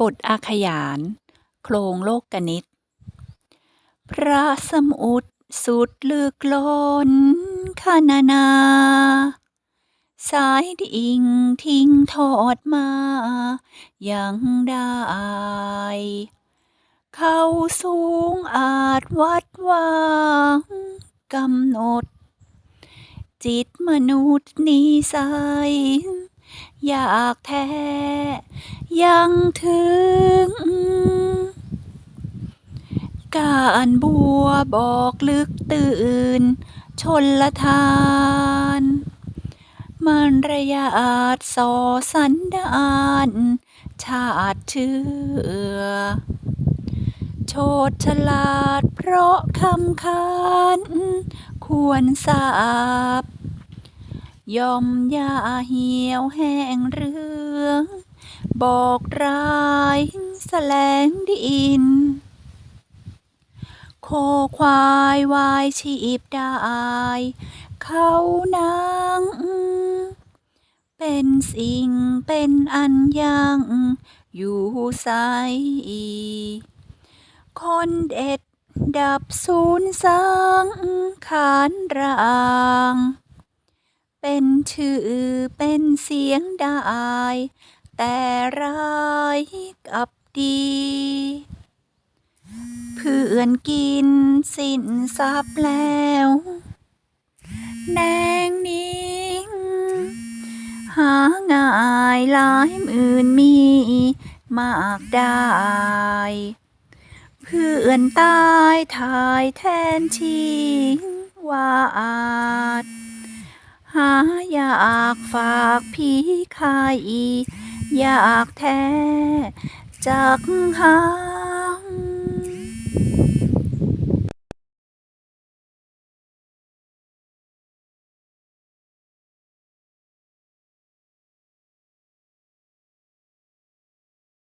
บทอาขยาน โครงโลกกนิต พระสมุทรสุดลึกล้นคานานา สายดิ่งทิ้งทอดมา ยังได้ เขาสูงอาจวัดวางกำหนด จิตมนุษย์นิสัย อยากแท้ ยังถึง การบัวบอกลึกตื่น ชนละทาน มันระยาทสอสันดาน ชาติเชื่อ โชดฉลาดเพราะคำคานควรทราบ ยอมยาเหี่ยวแห้งเรืองบอกร้ายแสลงดิน โคควายวายชีพได้เขานังเป็นสิ่งเป็นอันยังอยู่ใสคนเด็ดดับสูญสังขารราง เป็นชื่อเป็นเสียงได้ แต่ร้ายกับดี เพื่อนกินสิ้นทรัพย์แล้วแนงนิ่งหาง่ายหลายหมื่นมีมากได้ เพื่อนตายทายแทนชิงว่าอาจ หาอยากฝากพี่ใครอยากแท้จักหา